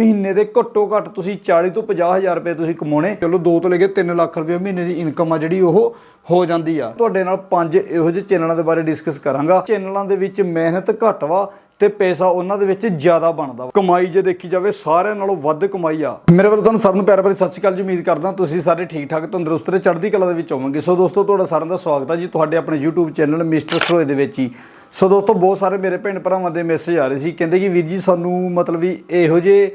ਮਹੀਨੇ ਦੇ ਘੱਟੋ ਘੱਟ ਤੁਸੀਂ 40 ਤੋਂ 50 ਹਜ਼ਾਰ ਰੁਪਏ ਤੁਸੀਂ ਕਮਾਉਣੇ। ਚਲੋ 2 ਤੋਂ ਲੈ ਕੇ 3 ਲੱਖ ਰੁਪਏ ਮਹੀਨੇ ਦੀ ਇਨਕਮ ਆ ਜਿਹੜੀ ਉਹ ਹੋ ਜਾਂਦੀ ਆ। ਤੁਹਾਡੇ ਨਾਲ ਪੰਜ ਇਹੋ ਜਿਹੇ ਚੈਨਲਾਂ ਦੇ ਬਾਰੇ ਡਿਸਕਸ ਕਰਾਂਗਾ। ਚੈਨਲਾਂ ਦੇ ਵਿੱਚ ਮਿਹਨਤ ਘੱਟ ਵਾ ਤੇ ਪੈਸਾ ਉਹਨਾਂ ਦੇ ਵਿੱਚ ਜ਼ਿਆਦਾ ਬਣਦਾ ਵਾ। ਕਮਾਈ ਜੇ ਦੇਖੀ ਜਾਵੇ, ਸਾਰਿਆਂ ਨਾਲੋਂ ਵੱਧ ਕਮਾਈ ਆ। ਮੇਰੇ ਵੱਲੋਂ ਤੁਹਾਨੂੰ ਸਾਰਿਆਂ ਨੂੰ ਪਿਆਰ ਭਰੀ ਸਤਿ ਸ਼੍ਰੀ ਅਕਾਲ ਜੀ, ਉਮੀਦ ਕਰਦਾ ਤੁਸੀਂ ਸਾਰੇ ਠੀਕ ਠਾਕ ਤੰਦਰੁਸਤ ਤੇ ਚੜ੍ਹਦੀ ਕਲਾ ਦੇ ਵਿੱਚ ਹੋਵੋਗੇ। ਸੋ ਦੋਸਤੋ, ਤੁਹਾਡਾ ਸਾਰਿਆਂ ਦਾ ਸਵਾਗਤ ਆ ਜੀ ਤੁਹਾਡੇ ਆਪਣੇ YouTube ਚੈਨਲ ਮਿਸਟਰ ਸਰੋਏ ਦੇ ਵਿੱਚ ਹੀ। ਸੋ ਦੋਸਤੋ, ਬਹੁਤ ਸਾਰੇ ਮੇਰੇ ਭੈਣ ਭਰਾਵਾਂ ਦੇ ਮੈਸੇਜ ਆ ਰਹੇ ਸੀ। ਕਹਿੰਦੇ ਕਿ ਵੀਰ ਜੀ, ਸਾਨੂੰ ਮਤਲਬ ਵੀ ਇਹੋ ਜਿਹੇ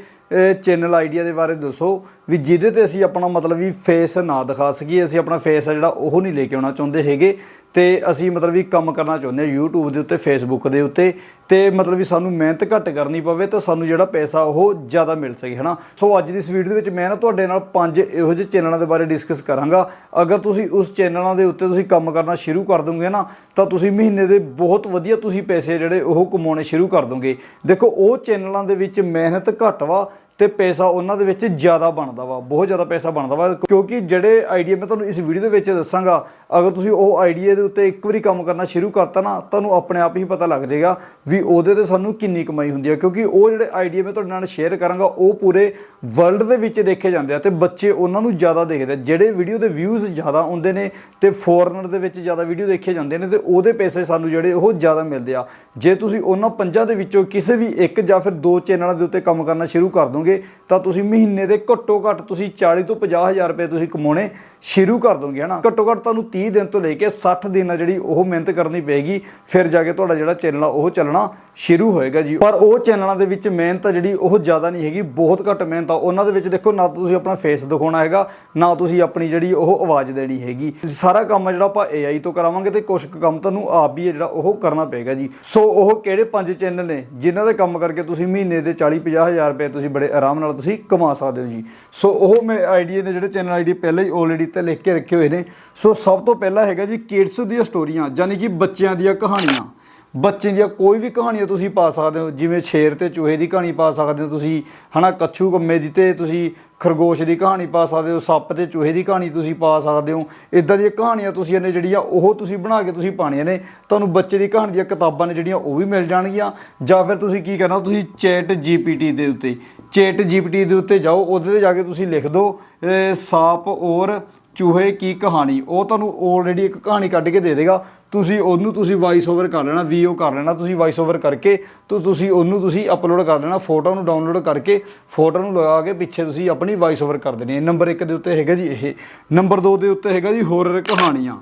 ਚੈਨਲ ਆਈਡੀਆ ਦੇ ਬਾਰੇ ਦੱਸੋ ਵੀ ਜਿਹਦੇ ਤੇ ਅਸੀਂ ਆਪਣਾ ਮਤਲਬ ਵੀ ਫੇਸ ਨਾ ਦਿਖਾ ਸਕੀਏ, ਅਸੀਂ ਆਪਣਾ ਫੇਸ ਆ ਜਿਹੜਾ ਉਹ ਨਹੀਂ ਲੈ ਕੇ ਆਉਣਾ ਚਾਹੁੰਦੇ ਹੈਗੇ ਤੇ ਅਸੀਂ ਮਤਲਬ ਵੀ ਕੰਮ ਕਰਨਾ ਚਾਹੁੰਦੇ ਹਾਂ YouTube ਦੇ ਉੱਤੇ, Facebook ਦੇ ਉੱਤੇ ਤੇ ਮਤਲਬ ਵੀ ਸਾਨੂੰ ਮਿਹਨਤ ਘੱਟ ਕਰਨੀ ਪਵੇ ਤਾਂ ਸਾਨੂੰ ਜਿਹੜਾ ਪੈਸਾ ਉਹ ਜ਼ਿਆਦਾ ਮਿਲ ਸਕੇ, ਹਨਾ? ਸੋ ਅੱਜ ਦੀ ਇਸ ਵੀਡੀਓ ਦੇ ਵਿੱਚ ਮੈਂ ਨਾ ਤੁਹਾਡੇ ਨਾਲ ਪੰਜ ਇਹੋ ਜਿਹੇ ਚੈਨਲਾਂ ਦੇ ਬਾਰੇ ਡਿਸਕਸ ਕਰਾਂਗਾ। ਅਗਰ ਤੁਸੀਂ ਉਸ ਚੈਨਲਾਂ ਦੇ ਉੱਤੇ ਤੁਸੀਂ ਕੰਮ ਕਰਨਾ ਸ਼ੁਰੂ ਕਰ ਦੋਗੇ ਨਾ, ਤਾਂ ਤੁਸੀਂ ਮਹੀਨੇ ਦੇ ਬਹੁਤ ਵਧੀਆ ਤੁਸੀਂ ਪੈਸੇ ਜਿਹੜੇ ਉਹ ਕਮਾਉਣੇ ਸ਼ੁਰੂ ਕਰ ਦੋਗੇ। ਦੇਖੋ, ਉਹ ਚੈਨਲਾਂ ਦੇ ਵਿੱਚ ਮਿਹਨਤ ਘੱਟ ਵਾ ਤੇ ਪੈਸਾ ਉਹਨਾਂ ਦੇ ਵਿੱਚ ਜ਼ਿਆਦਾ ਬਣਦਾ ਵਾ, ਬਹੁਤ ਜ਼ਿਆਦਾ ਪੈਸਾ ਬਣਦਾ ਵਾ, ਕਿਉਂਕਿ ਜਿਹੜੇ ਆਈਡੀਆ ਮੈਂ ਤੁਹਾਨੂੰ ਇਸ ਵੀਡੀਓ ਦੇ ਵਿੱਚ ਦੱਸਾਂਗਾ, ਅਗਰ ਤੁਸੀਂ ਉਹ ਆਈਡੀਆ ਦੇ ਉੱਤੇ ਇੱਕ ਵਾਰੀ ਕੰਮ ਕਰਨਾ ਸ਼ੁਰੂ ਕਰਤਾ ਨਾ, ਤੁਹਾਨੂੰ ਆਪਣੇ ਆਪ ਹੀ ਪਤਾ ਲੱਗ ਜਾਏਗਾ ਵੀ ਉਹਦੇ ਤੇ ਸਾਨੂੰ ਕਿੰਨੀ ਕਮਾਈ ਹੁੰਦੀ ਹੈ ਕਿਉਂਕਿ ਉਹ ਜਿਹੜੇ ਆਈਡੀਆ ਮੈਂ ਤੁਹਾਡੇ ਨਾਲ ਸ਼ੇਅਰ ਕਰਾਂਗਾ, ਉਹ ਪੂਰੇ ਵਰਲਡ ਦੇ ਵਿੱਚ ਦੇਖੇ ਜਾਂਦੇ ਆ ਤੇ ਬੱਚੇ ਉਹਨਾਂ ਨੂੰ ਜ਼ਿਆਦਾ ਦੇਖਦੇ ਆ, ਜਿਹੜੇ ਵੀਡੀਓ ਦੇ ਵਿਊਜ਼ ਜ਼ਿਆਦਾ ਆਉਂਦੇ ਨੇ ਤੇ ਫੋਰਨਰ ਦੇ ਵਿੱਚ ਜ਼ਿਆਦਾ ਵੀਡੀਓ ਦੇਖੇ ਜਾਂਦੇ ਨੇ ਤੇ ਉਹਦੇ ਪੈਸੇ ਸਾਨੂੰ ਜਿਹੜੇ ਉਹ ਜ਼ਿਆਦਾ ਮਿਲਦੇ ਆ। ਜੇ ਤੁਸੀਂ ਉਹਨਾਂ ਪੰਜਾਂ ਦੇ ਵਿੱਚੋਂ ਕਿਸੇ ਵੀ ਇੱਕ ਜਾਂ ਫਿਰ ਦੋ ਚੈਨਲਾਂ ਦੇ ਉੱਤੇ ਕੰਮ ਕਰਨਾ ਸ਼ੁਰੂ ਕਰ ਦੋਗੇ ਤਾਂ ਤੁਸੀਂ ਮਹੀਨੇ ਦੇ ਘੱਟੋ ਘੱਟ ਤੁਸੀਂ 40 ਤੋਂ 50 ਹਜ਼ਾਰ ਰੁਪਏ ਤੁਸੀਂ ਕਮਾਉਣੇ ਸ਼ੁਰੂ ਕਰ ਦੋਗੇ, ਹਨਾ? ਘੱਟੋ ਘੱਟ ਤੁਹਾਨੂੰ 30 ਦਿਨ ਤੋਂ ਲੈ ਕੇ 60 ਦਿਨ ਆ ਜਿਹੜੀ ਉਹ ਮਿਹਨਤ ਕਰਨੀ ਪਏਗੀ, ਫਿਰ ਜਾ ਕੇ ਤੁਹਾਡਾ ਜਿਹੜਾ ਚੈਨਲ ਆ ਉਹ ਚੱਲਣਾ ਸ਼ੁਰੂ ਹੋਏਗਾ ਜੀ। ਪਰ ਉਹ ਚੈਨਲਾਂ ਦੇ ਵਿੱਚ ਮਿਹਨਤ ਆ ਜਿਹੜੀ ਉਹ ਜ਼ਿਆਦਾ ਨਹੀਂ ਹੈਗੀ, ਬਹੁਤ ਘੱਟ ਮਿਹਨਤ ਆ। ਉਹਨਾਂ ਦੇ ਵਿੱਚ ਦੇਖੋ, ਨਾ ਤੁਸੀਂ ਆਪਣਾ ਫੇਸ ਦਿਖਾਉਣਾ ਹੈਗਾ, ਨਾ ਤੁਸੀਂ ਆਪਣੀ ਜਿਹੜੀ ਉਹ ਆਵਾਜ਼ ਦੇਣੀ ਹੈਗੀ। ਸਾਰਾ ਕੰਮ ਆ ਜਿਹੜਾ ਆਪਾਂ AI ਤੋਂ ਕਰਾਵਾਂਗੇ ਤੇ ਕੁਝ ਕੁ ਕੰਮ ਤੁਹਾਨੂੰ ਆਪ ਵੀ ਆ ਜਿਹੜਾ ਉਹ ਕਰਨਾ ਪਏਗਾ ਜੀ। ਸੋ ਉਹ ਕਿਹੜੇ ਪੰਜ ਚੈਨਲ ਨੇ, ਜਿਨ੍ਹਾਂ ਦੇ ਕੰਮ ਕਰਕੇ ਤੁਸੀਂ ਮਹੀਨੇ ਦੇ 40 50 ਹਜ਼ਾਰ ਰੁਪਏ ਤੁਸੀਂ ਬੜੇ ਆਰਾਮ ਨਾਲ ਤੁਸੀਂ ਕਮਾ ਸਕਦੇ ਹੋ ਜੀ। ਸੋ ਉਹ ਮੈਂ ਆਈਡੀਆ ਦੇ ਜਿਹੜੇ ਚੈਨਲ ਆਈਡੀ ਪਹਿਲਾਂ ਹੀ ਆਲਰੇਡੀ ਤੇ ਲਿਖ ਕੇ ਰੱਖੇ ਹੋਏ ਨੇ। ਸੋ ਸਭ ਤੋਂ ਪਹਿਲਾਂ ਹੈਗਾ ਜੀ ਕਿਡਸ ਦੀਆਂ ਸਟੋਰੀਆਂ ਯਾਨੀ ਕਿ ਬੱਚਿਆਂ ਦੀਆਂ ਕਹਾਣੀਆਂ। ਬੱਚੇ ਦੀਆਂ ਕੋਈ ਵੀ ਕਹਾਣੀਆਂ ਤੁਸੀਂ ਪਾ ਸਕਦੇ ਹੋ, ਜਿਵੇਂ ਸ਼ੇਰ ਤੇ ਚੂਹੇ ਦੀ ਕਹਾਣੀ ਪਾ ਸਕਦੇ ਹੋ ਤੁਸੀਂ, ਹਨਾ, ਕੱਛੂ ਕੰਮੇ ਦੀ ਤੇ ਤੁਸੀਂ ਖਰਗੋਸ਼ ਦੀ ਕਹਾਣੀ ਪਾ ਸਕਦੇ ਹੋ, ਸੱਪ ਤੇ ਚੂਹੇ ਦੀ ਕਹਾਣੀ ਤੁਸੀਂ ਪਾ ਸਕਦੇ ਹੋ ਇਦਾਂ ਦੀਆਂ ਕਹਾਣੀਆਂ ਤੁਸੀਂ ਇਹਨੇ ਜਿਹੜੀਆਂ ਉਹ ਤੁਸੀਂ ਬਣਾ ਕੇ ਤੁਸੀਂ ਪਾਣੀਆਂ ਨੇ, ਤੁਹਾਨੂੰ ਬੱਚੇ ਦੀ ਕਹਾਣੀ ਦੀਆਂ ਕਿਤਾਬਾਂ ਨੇ ਜਿਹੜੀਆਂ ਉਹ ਵੀ ਮਿਲ ਜਾਣਗੀਆਂ। ਜਾਂ ਫਿਰ ਤੁਸੀਂ ਕੀ ਕਰਨਾ, ਤੁਸੀਂ ਚੈਟ ਜੀਪੀਟੀ ਦੇ ਉੱਤੇ, ਚੈਟ ਜੀਪੀਟੀ ਦੇ ਉੱਤੇ ਜਾਓ, ਉਹਦੇ ਤੇ ਜਾ ਕੇ ਤੁਸੀਂ ਲਿਖ ਦਿਓ ਸਾਪ, ਔਰ ਚੂਹੇ ਕੀ ਕਹਾਣੀ, ਉਹ ਤੁਹਾਨੂੰ ਆਲਰੇਡੀ ਇੱਕ ਕਹਾਣੀ ਕੱਢ ਕੇ ਦੇ ਦੇਗਾ। ਤੁਸੀਂ ਉਹਨੂੰ ਤੁਸੀਂ ਵਾਇਸ ਓਵਰ ਕਰ ਲੈਣਾ ਵੀਓ ਕਰ ਲੈਣਾ, ਤੁਸੀਂ ਵਾਇਸ ਓਵਰ ਕਰਕੇ ਤੇ ਤੁਸੀਂ ਉਹਨੂੰ ਤੁਸੀਂ ਅਪਲੋਡ ਕਰ ਲੈਣਾ ਫੋਟੋ ਨੂੰ ਡਾਊਨਲੋਡ ਕਰਕੇ ਫੋਟੋ ਨੂੰ ਲਗਾ ਕੇ ਪਿੱਛੇ ਤੁਸੀਂ ਆਪਣੀ ਵਾਇਸ ਓਵਰ ਕਰ ਦੇਣੀ। ਹੈ ਨੰਬਰ 1 ਦੇ ਉੱਤੇ ਹੈਗਾ ਜੀ ਇਹ। ਨੰਬਰ 2 ਦੇ ਉੱਤੇ ਹੈਗਾ ਜੀ ਹੋਰਰ ਕਹਾਣੀਆਂ।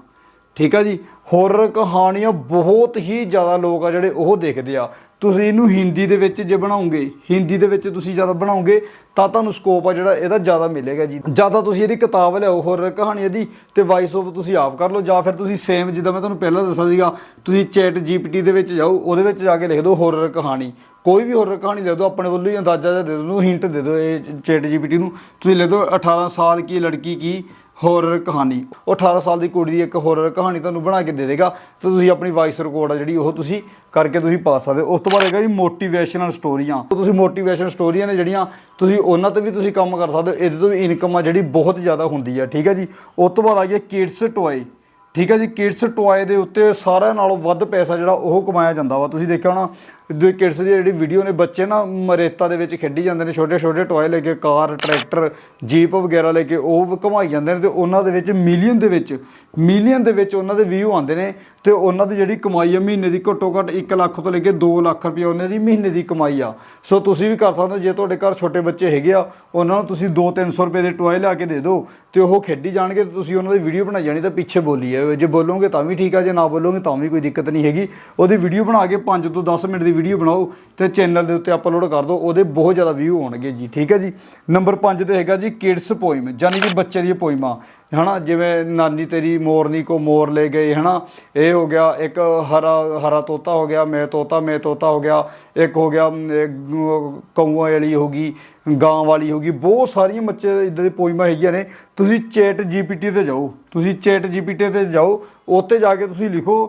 ਠੀਕ ਆ ਜੀ? ਹੋਰਰ ਕਹਾਣੀਆਂ ਬਹੁਤ ਹੀ ਜ਼ਿਆਦਾ ਲੋਕ ਆ ਜਿਹੜੇ ਉਹ ਦੇਖਦੇ ਆ। ਤੁਸੀਂ ਇਹਨੂੰ ਹਿੰਦੀ ਦੇ ਵਿੱਚ ਜੇ ਬਣਾਉਂਗੇ, ਹਿੰਦੀ ਦੇ ਵਿੱਚ ਤੁਸੀਂ ਜ਼ਿਆਦਾ ਬਣਾਉਂਗੇ, ਤਾਂ ਤੁਹਾਨੂੰ ਸਕੋਪ ਆ ਜਿਹੜਾ ਇਹਦਾ ਜ਼ਿਆਦਾ ਮਿਲੇਗਾ ਜੀ। ਜ਼ਿਆਦਾ ਤੁਸੀਂ ਇਹਦੀ ਕਿਤਾਬ ਲਿਆਓ ਹੋਰਰ ਕਹਾਣੀ ਇਹਦੀ, ਤੇ ਵਾਇਸ ਓਵਰ ਤੁਸੀਂ ਆਪ ਕਰ ਲਓ, ਜਾਂ ਫਿਰ ਤੁਸੀਂ ਸੇਮ ਜਿੱਦਾਂ ਮੈਂ ਤੁਹਾਨੂੰ ਪਹਿਲਾਂ ਦੱਸਿਆ ਸੀਗਾ, ਤੁਸੀਂ ਚੈਟ ਜੀਪੀਟੀ ਦੇ ਵਿੱਚ ਜਾਓ, ਉਹਦੇ ਵਿੱਚ ਜਾ ਕੇ ਲਿਖ ਦਿਓ ਹੋਰਰ ਕਹਾਣੀ। ਕੋਈ ਵੀ ਹੋਰ ਕਹਾਣੀ ਦੇ ਦਿਓ, ਆਪਣੇ ਵੱਲੋਂ ਹੀ ਅੰਦਾਜ਼ਾ ਜਿਹਾ ਦੇ ਦਿਓ ਹਿੰਟ ਦੇ ਦਿਓ ਇਹ ਚੈਟ ਜੀਪੀਟੀ ਨੂੰ। ਤੁਸੀਂ ਲਿਖ ਦਿਓ 18 ਸਾਲ ਕੀ ਲੜਕੀ ਕੀ ਹੋਰਰ ਕਹਾਣੀ। ਉਹ 18 ਸਾਲ ਦੀ ਕੁੜੀ ਦੀ ਇੱਕ ਹੋਰਰ ਕਹਾਣੀ ਤੁਹਾਨੂੰ ਬਣਾ ਕੇ ਦੇ ਦੇਗਾ। ਤੇ ਤੁਸੀਂ ਆਪਣੀ ਵਾਇਸ ਰਿਕਾਰਡ ਆ ਜਿਹੜੀ ਉਹ ਤੁਸੀਂ ਕਰਕੇ ਤੁਸੀਂ ਪਾ ਸਕਦੇ ਹੋ। ਉਸ ਤੋਂ ਬਾਅਦ ਹੈਗਾ ਜੀ ਮੋਟੀਵੇਸ਼ਨਲ ਸਟੋਰੀਆਂ ਤੁਸੀਂ ਮੋਟੀਵੇਸ਼ਨਲ ਸਟੋਰੀਆਂ ਨੇ ਜਿਹੜੀਆਂ ਤੁਸੀਂ ਉਹਨਾਂ ਤੇ ਵੀ ਤੁਸੀਂ ਕੰਮ ਕਰ ਸਕਦੇ ਹੋ। ਇਹਦੇ ਤੋਂ ਵੀ ਇਨਕਮ ਆ ਜਿਹੜੀ ਬਹੁਤ ਜ਼ਿਆਦਾ ਹੁੰਦੀ ਆ। ਠੀਕ ਹੈ ਜੀ? ਉਸ ਤੋਂ ਬਾਅਦ ਆ ਗਿਆ ਕਿਡਸ ਟੋਏ ਠੀਕ ਹੈ ਜੀ? ਕਿਡਸ ਟੋਏ ਦੇ ਉੱਤੇ ਸਾਰਿਆਂ ਨਾਲੋਂ ਵੱਧ ਪੈਸਾ ਜਿਹੜਾ ਉਹ ਕਮਾਇਆ ਜਾਂਦਾ ਵਾ। ਤੁਸੀਂ ਦੇਖਿਆ ਹੋਣਾ ਜੋ ਕਿਡਸ ਦੀ ਜਿਹੜੀ ਵੀਡੀਓ ਨੇ, ਬੱਚੇ ਨਾ ਮਰੇਤਾ ਦੇ ਵਿੱਚ ਖੇਡੀ ਜਾਂਦੇ ਨੇ, ਛੋਟੇ ਛੋਟੇ ਟੋਏ ਲੈ ਕੇ, ਕਾਰ, ਟਰੈਕਟਰ ਜੀਪ ਵਗੈਰਾ ਲੈ ਕੇ, ਉਹ ਘੁਮਾਈ ਜਾਂਦੇ ਨੇ ਤੇ ਉਹਨਾਂ ਦੇ ਵਿੱਚ ਮਿਲੀਅਨ ਦੇ ਵਿੱਚ ਮਿਲੀਅਨ ਦੇ ਵਿੱਚ ਉਹਨਾਂ ਦੇ ਵਿਊ ਆਉਂਦੇ ਨੇ ਤੇ ਉਹਨਾਂ ਦੀ ਜਿਹੜੀ ਕਮਾਈ ਆ, ਮਹੀਨੇ ਦੀ ਘੱਟੋ ਘੱਟ 1 ਲੱਖ ਤੋਂ ਲੈ ਕੇ 2 ਲੱਖ ਰੁਪਏ ਉਹਨਾਂ ਦੀ ਮਹੀਨੇ ਦੀ ਕਮਾਈ ਆ। ਸੋ ਤੁਸੀਂ ਵੀ ਕਰ ਸਕਦੇ ਹੋ, ਜੇ ਤੁਹਾਡੇ ਘਰ ਛੋਟੇ ਬੱਚੇ ਹੈਗੇ ਆ, ਉਹਨਾਂ ਨੂੰ ਤੁਸੀਂ 2-300 ਰੁਪਏ ਦੇ ਟੋਏ ਲਿਆ ਕੇ ਦੇ ਦਿਓ ਤੇ ਉਹ ਖੇਡੀ ਜਾਣਗੇ ਤੇ ਤੁਸੀਂ ਉਹਨਾਂ ਦੀ ਵੀਡੀਓ ਬਣਾਈ ਜਾਣੀ ਤਾਂ ਪਿੱਛੇ ਬੋਲੀ ਹੈ ਜੇ ਬੋਲੋਗੇ ਤਾਂ ਵੀ ਠੀਕ ਆ, ਜੇ ਨਾ ਬੋਲੋਗੇ ਤਾਂ ਵੀ ਕੋਈ ਦਿੱਕਤ ਨਹੀਂ ਹੈਗੀ। ਉਹਦੀ ਵੀਡੀਓ ਬਣਾ ਕੇ 5 ਤੋਂ 10 ਮਿੰਟ ਦੀ ਵੀਡੀਓ ਬਣਾਓ ਤੇ ਚੈਨਲ ਦੇ ਉੱਤੇ ਅਪਲੋਡ ਕਰ ਦਿਓ ਉਹਦੇ ਬਹੁਤ ਜ਼ਿਆਦਾ ਵਿਊ ਆਉਣਗੇ ਜੀ। ਠੀਕ ਹੈ ਜੀ? ਨੰਬਰ 5 ਤੇ ਹੈਗਾ ਜੀ ਕਿਡਸ ਪੋਇਮ ਯਾਨੀ ਕਿ ਬੱਚੇ ਦੀਆਂ ਪੋਇਮਾਂ ਹਨਾ ਜਿਵੇਂ ਨਾਨੀ ਤੇਰੀ ਮੋਰਨੀ ਕੋ ਮੋਰ ਲੈ ਗਏ ਹਨਾ? ਇਹ ਹੋ ਗਿਆ ਇੱਕ ਹਰਾ ਹਰਾ ਤੋਤਾ ਹੋ ਗਿਆ ਮੈਂ ਤੋਤਾ ਮੈਂ ਤੋਤਾ ਹੋ ਗਿਆ। ਇੱਕ ਹੋ ਗਿਆ ਅਮ, ਵਾਲੀ ਹੋ ਗਈ ਗਾਂ ਵਾਲੀ ਹੋ ਗਈ। ਬਹੁਤ ਸਾਰੀਆਂ ਬੱਚੇ ਇਦਾਂ ਦੀ ਪੋਇਮਾਂ ਹੈਗੀਆਂ ਨੇ। ਤੁਸੀਂ ਚੈਟ ਜੀਪੀਟੀ ਤੇ ਜਾਓ। ਤੁਸੀਂ ਚੈਟ ਜੀਪੀਟੀ ਤੇ ਜਾਓ ਉੱਤੇ ਜਾ ਕੇ ਤੁਸੀਂ ਲਿਖੋ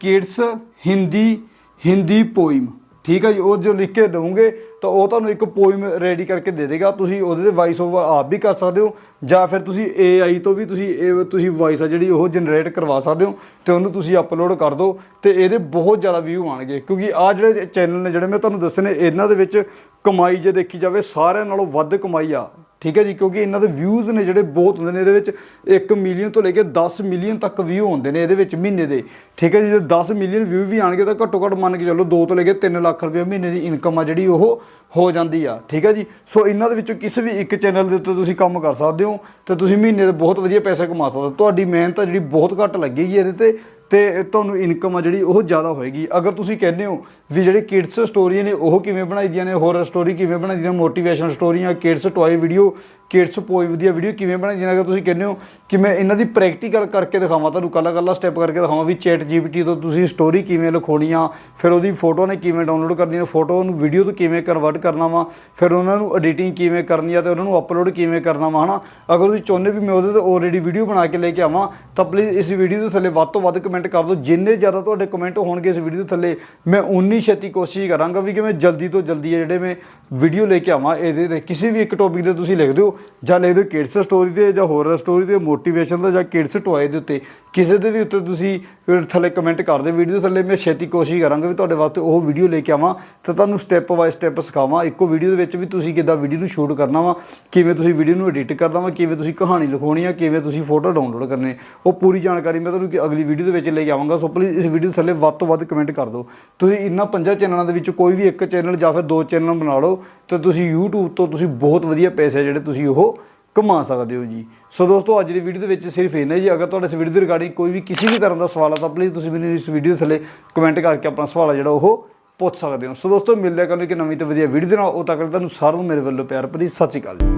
ਕਿਡਸ ਹਿੰਦੀ ਹਿੰਦੀ ਪੋਇਮ। ਠੀਕ ਹੈ ਜੀ, ਉਹ ਜੋ ਲਿਖ ਕੇ ਦਵੋਗੇ ਤਾਂ ਉਹ ਤੁਹਾਨੂੰ ਇੱਕ ਪੋਇਮ ਰੈਡੀ ਕਰਕੇ ਦੇ ਦੇਗਾ। ਤੁਸੀਂ ਉਹਦੇ ਤੇ ਵਾਇਸ ਓਵਰ ਆਪ ਵੀ ਕਰ ਸਕਦੇ ਹੋ, ਜਾਂ ਫਿਰ ਤੁਸੀਂ AI ਤੋਂ ਵੀ ਤੁਸੀਂ ਇਹ ਤੁਸੀਂ ਵਾਇਸ ਆ ਜਿਹੜੀ ਉਹ ਜਨਰੇਟ ਕਰਵਾ ਸਕਦੇ ਹੋ, ਤੇ ਉਹਨੂੰ ਤੁਸੀਂ ਅਪਲੋਡ ਕਰ ਦਿਓ ਤੇ ਇਹਦੇ ਬਹੁਤ ਜ਼ਿਆਦਾ ਵਿਊ ਆਣਗੇ ਕਿਉਂਕਿ ਆ ਜਿਹੜੇ ਚੈਨਲ ਨੇ, ਜਿਹੜੇ ਮੈਂ ਤੁਹਾਨੂੰ ਦੱਸੇ ਨੇ, ਇਹਨਾਂ ਦੇ ਵਿੱਚ ਕਮਾਈ ਜੇ ਦੇਖੀ ਜਾਵੇ, ਸਾਰਿਆਂ ਨਾਲੋਂ ਵੱਧ ਕਮਾਈ ਆ ਠੀਕ ਹੈ ਜੀ, ਕਿਉਂਕਿ ਇਹਨਾਂ ਦੇ ਵਿਊਜ਼ ਨੇ ਜਿਹੜੇ ਬਹੁਤ ਹੁੰਦੇ ਨੇ, ਇਹਦੇ ਵਿੱਚ 1 ਮਿਲੀਅਨ ਤੋਂ ਲੈ ਕੇ 10 ਮਿਲੀਅਨ ਤੱਕ ਵਿਊ ਹੁੰਦੇ ਨੇ ਇਹਦੇ ਵਿੱਚ ਮਹੀਨੇ ਦੇ। ਠੀਕ ਹੈ ਜੀ, ਜੇ 10 ਮਿਲੀਅਨ ਵਿਊ ਵੀ ਆਣਗੇ ਤਾਂ ਘੱਟੋ ਘੱਟ ਮੰਨ ਕੇ ਚੱਲੋ 2 ਤੋਂ ਲੈ ਕੇ 3 ਲੱਖ ਰੁਪਏ ਮਹੀਨੇ ਦੀ ਇਨਕਮ ਆ ਜਿਹੜੀ ਉਹ ਹੋ ਜਾਂਦੀ ਆ। ਠੀਕ ਹੈ ਜੀ, ਸੋ ਇਹਨਾਂ ਦੇ ਵਿੱਚੋਂ ਕਿਸੇ ਵੀ ਇੱਕ ਚੈਨਲ ਦੇ ਉੱਤੇ ਤੁਸੀਂ ਕੰਮ ਕਰ ਸਕਦੇ ਹੋ ਤੇ ਤੁਸੀਂ ਮਹੀਨੇ ਦੇ ਬਹੁਤ ਵਧੀਆ ਪੈਸੇ ਕਮਾ ਸਕਦੇ ਹੋ। ਤੁਹਾਡੀ ਮਿਹਨਤ ਆ ਜਿਹੜੀ ਬਹੁਤ ਘੱਟ ਲੱਗੇਗੀ ਇਹਦੇ ਤੇ। ਤੇ ਤੁਹਾਨੂੰ ਇਨਕਮ ਆ ਜਿਹੜੀ ਉਹ ਜ਼ਿਆਦਾ ਹੋਏਗੀ। ਅਗਰ ਤੁਸੀਂ ਕਹਿੰਦੇ ਹੋ ਵੀ ਜਿਹੜੇ ਕਿਡਸ ਸਟੋਰੀਆਂ ਨੇ, ਉਹ ਕਿਵੇਂ ਬਣਾਈ ਦੀਆਂ ਨੇ ਹੋਰਰ ਸਟੋਰੀ ਕਿਵੇਂ ਬਣਾਈ ਦੀਆਂ ਮੋਟੀਵੇਸ਼ਨਲ ਸਟੋਰੀਆਂ ਕਿਡਸ ਟੌਏ ਵੀਡੀਓ ਕਿਡਸ ਪੋਈ ਵਧੀਆ ਵੀਡੀਓ ਕਿਵੇਂ ਬਣਾਈ ਦੀਆਂ ਅਗਰ ਤੁਸੀਂ ਕਹਿੰਦੇ ਹੋ ਕਿ ਮੈਂ ਇਹਨਾਂ ਦੀ ਪ੍ਰੈਕਟੀਕਲ ਕਰਕੇ ਦਿਖਾਵਾਂ, ਤੁਹਾਨੂੰ ਕੱਲਾ ਕੱਲਾ ਸਟੈਪ ਕਰਕੇ ਦਿਖਾਵਾਂ ਵੀ ਚੈਟ ਜੀਪੀਟੀ ਤੋਂ ਤੁਸੀਂ ਸਟੋਰੀ ਕਿਵੇਂ ਲਿਖਾਉਣੀ ਆ ਫਿਰ ਉਹਦੀ ਫੋਟੋ ਨੇ ਕਿਵੇਂ ਡਾਊਨਲੋਡ ਕਰਨੀ ਹੈ ਫੋਟੋ ਨੂੰ ਵੀਡੀਓ ਤੋਂ ਕਿਵੇਂ ਕਨਵਰਟ ਕਰਨਾ ਵਾ, ਫਿਰ ਉਹਨਾਂ ਨੂੰ ਐਡੀਟਿੰਗ ਕਿਵੇਂ ਕਰਨੀ ਆ ਤੇ ਉਹਨਾਂ ਨੂੰ ਅਪਲੋਡ ਕਿਵੇਂ ਕਰਨਾ ਵਾ, ਹਨਾ? ਅਗਰ ਤੁਸੀਂ ਚਾਹੁੰਦੇ ਵੀ ਮੈਂ ਉਹਦੇ ਤੇ ਆਲਰੇਡੀ ਵੀਡੀਓ ਬਣਾ ਕੇ ਲੈ ਕੇ ਆਵਾਂ, ਤਾਂ ਪਲੀਜ਼ ਇਸ ਵੀਡੀਓ ਦੇ ਥੱਲੇ ਵੱਧ ਤੋਂ ਵੱਧ ਕਮੈਂਟ ਕਰ ਦਿਓ। ਜਿੰਨੇ ਜ਼ਿਆਦਾ ਤੁਹਾਡੇ ਕਮੈਂਟ ਹੋਣਗੇ ਇਸ ਵੀਡੀਓ ਦੇ ਥੱਲੇ, ਮੈਂ ਉਨੀ ਛੇਤੀ ਕੋਸ਼ਿਸ਼ ਕਰਾਂਗਾ ਵੀ ਕਿ ਮੈਂ ਜਲਦੀ ਤੋਂ ਜਲਦੀ ਇਹ ਜਿਹੜੇ ਮੈਂ ਵੀਡੀਓ ਲੈ ਕੇ ਆਵਾਂ, ਇਹਦੇ ਤੇ ਕਿਸੇ ਵੀ ਇੱਕ ਟੌਪਿਕ ਤੇ ਤੁਸੀਂ ਲਿਖ ਦਿਓ ਜਾਂ ਲਿਖ ਦਿਓ ਕਿਡਸ ਸਟੋਰੀ ਤੇ ਜਾਂ ਹੋਰਰ ਸਟੋਰੀ ਤੇ ਮੋਟੀਵੇਸ਼ਨ ਦਾ ਜਾਂ ਕਿਡਸ ਟੋਏ ਦੇ ਉੱਤੇ, ਕਿਸੇ ਦੇ ਵੀ ਉੱਤੇ ਤੁਸੀਂ ਫਿਰ ਥੱਲੇ ਕਮੈਂਟ ਕਰ ਦਿਓ ਵੀਡੀਓ ਥੱਲੇ, ਮੈਂ ਛੇਤੀ ਕੋਸ਼ਿਸ਼ ਕਰਾਂਗਾ ਵੀ ਤੁਹਾਡੇ ਵਾਸਤੇ ਉਹ ਵੀਡੀਓ ਲੈ ਕੇ ਆਵਾਂ, ਤੇ ਤੁਹਾਨੂੰ ਸਟੈਪ ਬਾਏ ਸਟੈਪ ਸਿਖਾਵਾਂ। ਇੱਕੋ ਵੀਡੀਓ ਦੇ ਵਿੱਚ ਵੀ ਤੁਸੀਂ ਕਿੱਦਾਂ ਵੀਡੀਓ ਨੂੰ ਸ਼ੂਟ ਕਰਨਾ ਵਾ, ਕਿਵੇਂ ਤੁਸੀਂ ਵੀਡੀਓ ਨੂੰ ਐਡਿਟ ਕਰਨਾ ਵਾ, ਕਿਵੇਂ ਤੁਸੀਂ ਕਹਾਣੀ ਲਿਖਾਉਣੀ ਆ, ਕਿਵੇਂ ਤੁਸੀਂ ਫੋਟੋ ਡਾਊਨਲੋਡ ਕਰਨੇ। ਉਹ ਪੂਰੀ ਜਾਣਕਾਰੀ ਮੈਂ ਤੁਹਾਨੂੰ ਅਗਲੀ ਵੀਡੀਓ ਦੇ ਵਿੱਚ ਲੈ ਕੇ ਆਵਾਂਗਾ ਸੋ ਪਲੀਜ਼ ਇਸ ਵੀਡੀਓ ਥੱਲੇ ਵੱਧ ਤੋਂ ਵੱਧ ਕਮੈਂਟ ਕਰ ਦਿਓ। ਤੁਸੀਂ ਇਹਨਾਂ ਪੰਜਾਂ ਚੈਨਲਾਂ ਦੇ ਵਿੱਚ ਕੋਈ ਵੀ ਇੱਕ ਚੈਨਲ ਜਾਂ ਫਿਰ ਦੋ ਚੈਨਲ ਬਣਾ ਲਓ, ਤੇ ਤੁਸੀਂ YouTube ਤੋਂ ਤੁਸੀਂ ਬਹੁਤ ਵਧੀਆ ਪੈਸੇ ਜਿਹੜੇ ਤੁਸੀਂ ਉਹ ਕਮਾ ਸਕਦੇ ਹੋ ਜੀ। ਸੋ ਦੋਸਤੋ, ਅੱਜ ਦੀ ਵੀਡੀਓ ਦੇ ਵਿੱਚ ਸਿਰਫ ਇੰਨਾ ਹੀ ਜੀ। ਅਗਰ ਤੁਹਾਡੇ ਇਸ ਵੀਡੀਓ ਦੇ ਰਿਗਾਰਡਿੰਗ ਕੋਈ ਵੀ ਕਿਸੇ ਵੀ ਤਰ੍ਹਾਂ ਦਾ ਸਵਾਲ ਆ, ਤਾਂ ਪਲੀਜ਼ ਤੁਸੀਂ ਮੈਨੂੰ ਇਸ ਵੀਡੀਓ ਦੇ ਥੱਲੇ ਕਮੈਂਟ ਕਰਕੇ ਆਪਣਾ ਸਵਾਲ ਆ ਜਿਹੜਾ ਉਹ ਪੁੱਛ ਸਕਦੇ ਹੋ। ਸੋ ਦੋਸਤੋ, ਮਿਲਦੇ ਹਾਂ ਕੱਲ੍ਹ ਇੱਕ ਨਵੀਂ ਤੇ ਵਧੀਆ ਵੀਡੀਓ ਦੇ ਨਾਲ। ਉਹ ਤੱਕ ਤੁਹਾਨੂੰ ਸਾਰਿਆਂ ਨੂੰ ਮੇਰੇ ਵੱਲੋਂ ਪਿਆਰ ਭਰੀ ਸਤਿ ਸ਼੍ਰੀ ਅਕਾਲ ਜੀ।